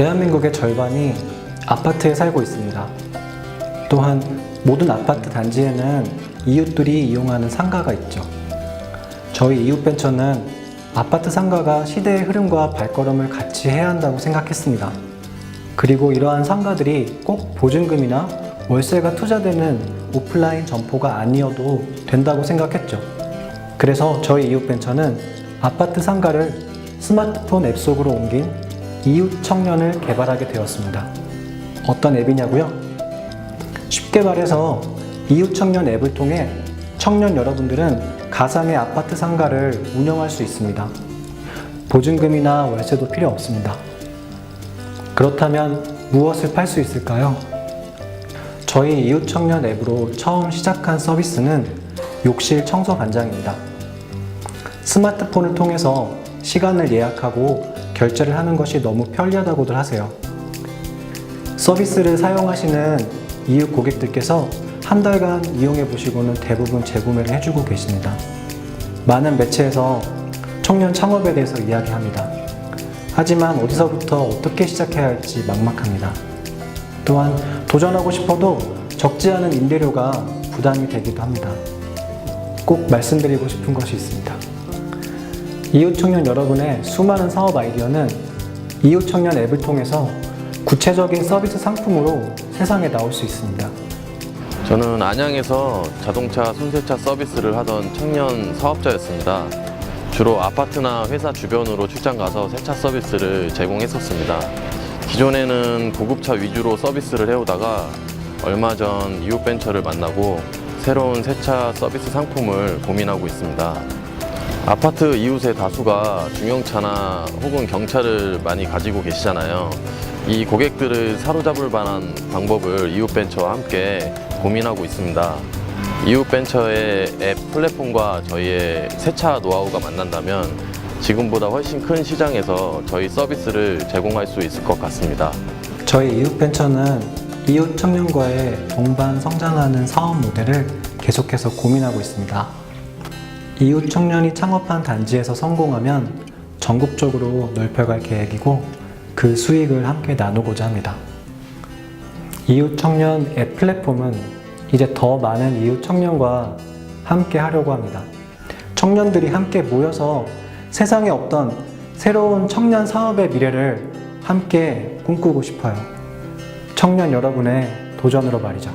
대한민국의 절반이 아파트에 살고 있습니다. 또한 모든 아파트 단지에는 이웃들이 이용하는 상가가 있죠. 저희 이웃벤처는 아파트 상가가 시대의 흐름과 발걸음을 같이 해야 한다고 생각했습니다. 그리고 이러한 상가들이 꼭 보증금이나 월세가 투자되는 오프라인 점포가 아니어도 된다고 생각했죠. 그래서 저희 이웃벤처는 아파트 상가를 스마트폰 앱 속으로 옮긴 이웃 청년을 개발하게 되었습니다. 어떤 앱이냐고요? 쉽게 말해서 이웃 청년 앱을 통해 청년 여러분들은 가상의 아파트 상가를 운영할 수 있습니다. 보증금이나 월세도 필요 없습니다. 그렇다면 무엇을 팔 수 있을까요? 저희 이웃 청년 앱으로 처음 시작한 서비스는 욕실 청소 반장입니다. 스마트폰을 통해서 시간을 예약하고 결제를 하는 것이 너무 편리하다고들 하세요. 서비스를 사용하시는 이웃 고객들께서 한 달간 이용해 보시고는 대부분 재구매를 해주고 계십니다. 많은 매체에서 청년 창업에 대해서 이야기합니다. 하지만 어디서부터 어떻게 시작해야 할지 막막합니다. 또한 도전하고 싶어도 적지 않은 임대료가 부담이 되기도 합니다. 꼭 말씀드리고 싶은 것이 있습니다. 이웃 청년 여러분의 수많은 사업 아이디어는 이웃 청년 앱을 통해서 구체적인 서비스 상품으로 세상에 나올 수 있습니다. 저는 안양에서 자동차 손세차 서비스를 하던 청년 사업자였습니다. 주로 아파트나 회사 주변으로 출장 가서 세차 서비스를 제공했었습니다. 기존에는 고급차 위주로 서비스를 해오다가 얼마 전 이웃 벤처를 만나고 새로운 세차 서비스 상품을 고민하고 있습니다. 아파트 이웃의 다수가 중형차나 혹은 경차를 많이 가지고 계시잖아요. 이 고객들을 사로잡을 만한 방법을 이웃벤처와 함께 고민하고 있습니다. 이웃벤처의 앱 플랫폼과 저희의 세차 노하우가 만난다면 지금보다 훨씬 큰 시장에서 저희 서비스를 제공할 수 있을 것 같습니다. 저희 이웃벤처는 이웃 청년과의 동반 성장하는 사업 모델을 계속해서 고민하고 있습니다. 이웃 청년이 창업한 단지에서 성공하면 전국적으로 넓혀갈 계획이고 그 수익을 함께 나누고자 합니다. 이웃 청년 앱 플랫폼은 이제 더 많은 이웃 청년과 함께 하려고 합니다. 청년들이 함께 모여서 세상에 없던 새로운 청년 사업의 미래를 함께 꿈꾸고 싶어요. 청년 여러분의 도전으로 말이죠.